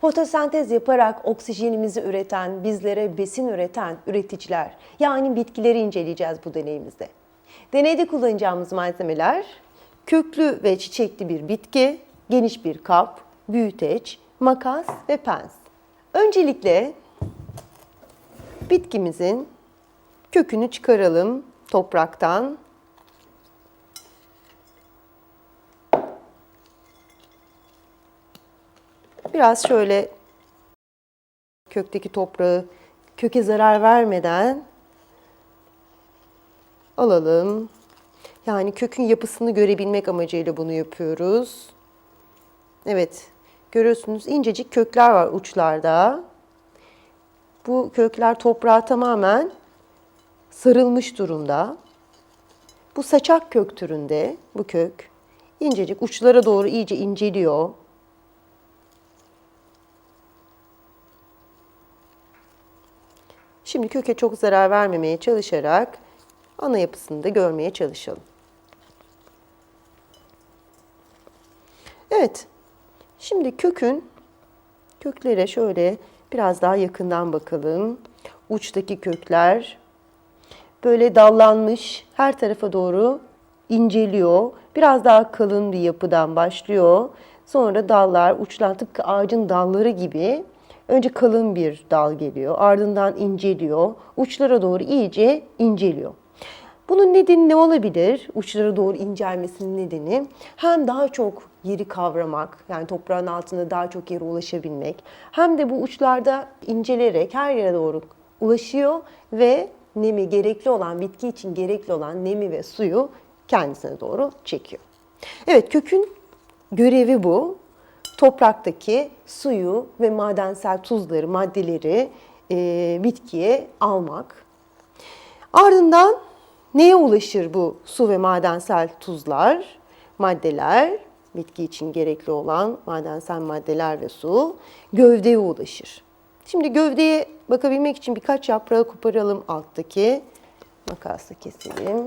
Fotosentez yaparak oksijenimizi üreten, bizlere besin üreten üreticiler, yani bitkileri inceleyeceğiz bu deneyimizde. Deneyde kullanacağımız malzemeler köklü ve çiçekli bir bitki, geniş bir kap, büyüteç, makas ve pens. Öncelikle bitkimizin kökünü çıkaralım topraktan. Biraz şöyle kökteki toprağı köke zarar vermeden alalım. Yani kökün yapısını görebilmek amacıyla bunu yapıyoruz. Evet, görüyorsunuz incecik kökler var uçlarda. Bu kökler toprağa tamamen sarılmış durumda. Bu saçak kök türünde bu kök incecik uçlara doğru iyice inceliyor. Şimdi köke çok zarar vermemeye çalışarak ana yapısını da görmeye çalışalım. Evet. Şimdi kökün köklere şöyle biraz daha yakından bakalım. Uçtaki kökler böyle dallanmış her tarafa doğru inceliyor. Biraz daha kalın bir yapıdan başlıyor. Sonra dallar uçlar tıpkı ağacın dalları gibi önce kalın bir dal geliyor. Ardından inceliyor. Uçlara doğru iyice inceliyor. Bunun nedeni ne olabilir? Uçlara doğru incelmesinin nedeni hem daha çok yeri kavramak, yani toprağın altında daha çok yere ulaşabilmek, hem de bu uçlarda incelerek her yere doğru ulaşıyor ve nemi gerekli olan, bitki için gerekli olan nemi ve suyu kendisine doğru çekiyor. Evet, kökün görevi bu. Topraktaki suyu ve madensel tuzları, maddeleri e, bitkiye almak. Ardından neye ulaşır bu su ve madensel tuzlar, maddeler, bitki için gerekli olan madensel maddeler ve su gövdeye ulaşır. Şimdi gövdeye bakabilmek için birkaç yaprağı koparalım alttaki. Makasla keselim.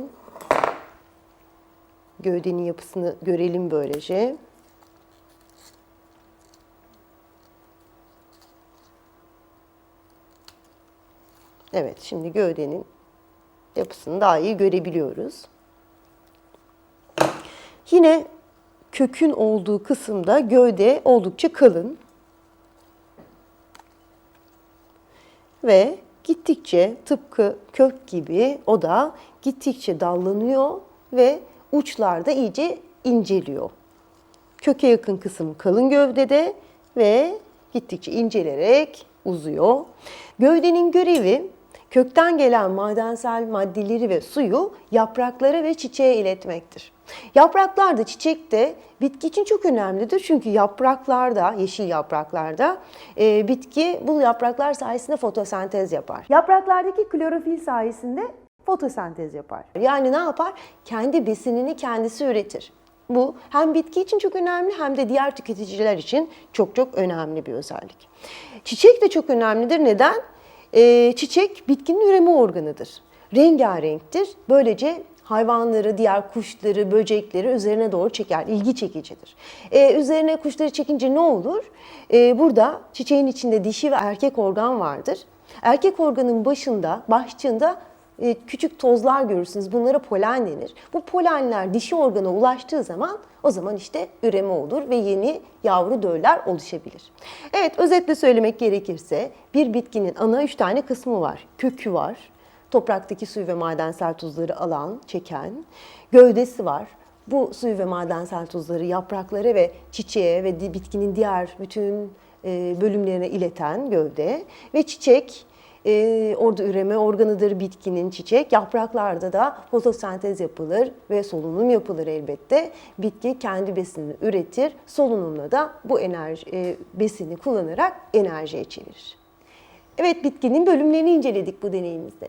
Gövdenin yapısını görelim böylece. Evet, şimdi gövdenin yapısını daha iyi görebiliyoruz. Yine kökün olduğu kısımda gövde oldukça kalın. Ve gittikçe tıpkı kök gibi o da gittikçe dallanıyor ve uçlarda iyice inceliyor. Köke yakın kısım kalın gövdede ve gittikçe incelerek uzuyor. Gövdenin görevi kökten gelen madensel maddeleri ve suyu yapraklara ve çiçeğe iletmektir. Yapraklar da çiçek de bitki için çok önemlidir. Çünkü yapraklarda, yeşil yapraklarda e, bitki bu yapraklar sayesinde fotosentez yapar. Yapraklardaki klorofil sayesinde fotosentez yapar. Yani ne yapar? Kendi besinini kendisi üretir. Bu hem bitki için çok önemli hem de diğer tüketiciler için çok çok önemli bir özellik. Çiçek de çok önemlidir. Neden? Ee, çiçek bitkinin üreme organıdır. Rengarenktir. Böylece hayvanları, diğer kuşları, böcekleri üzerine doğru çeker. İlgi çekicidir. Ee, üzerine kuşları çekince ne olur? Ee, burada çiçeğin içinde dişi ve erkek organ vardır. Erkek organın başında, başçığında e, küçük tozlar görürsünüz. Bunlara polen denir. Bu polenler dişi organa ulaştığı zaman o zaman işte üreme olur ve yeni yavru döller oluşabilir. Evet özetle söylemek gerekirse bir bitkinin ana üç tane kısmı var. Kökü var. Topraktaki suyu ve madensel tuzları alan, çeken. Gövdesi var. Bu suyu ve madensel tuzları yapraklara ve çiçeğe ve bitkinin diğer bütün e, bölümlerine ileten gövde. Ve çiçek e, orada üreme organıdır bitkinin çiçek. Yapraklarda da fotosentez yapılır ve solunum yapılır elbette. Bitki kendi besinini üretir. Solunumla da bu enerji e, besini kullanarak enerjiye çevirir. Evet bitkinin bölümlerini inceledik bu deneyimizde.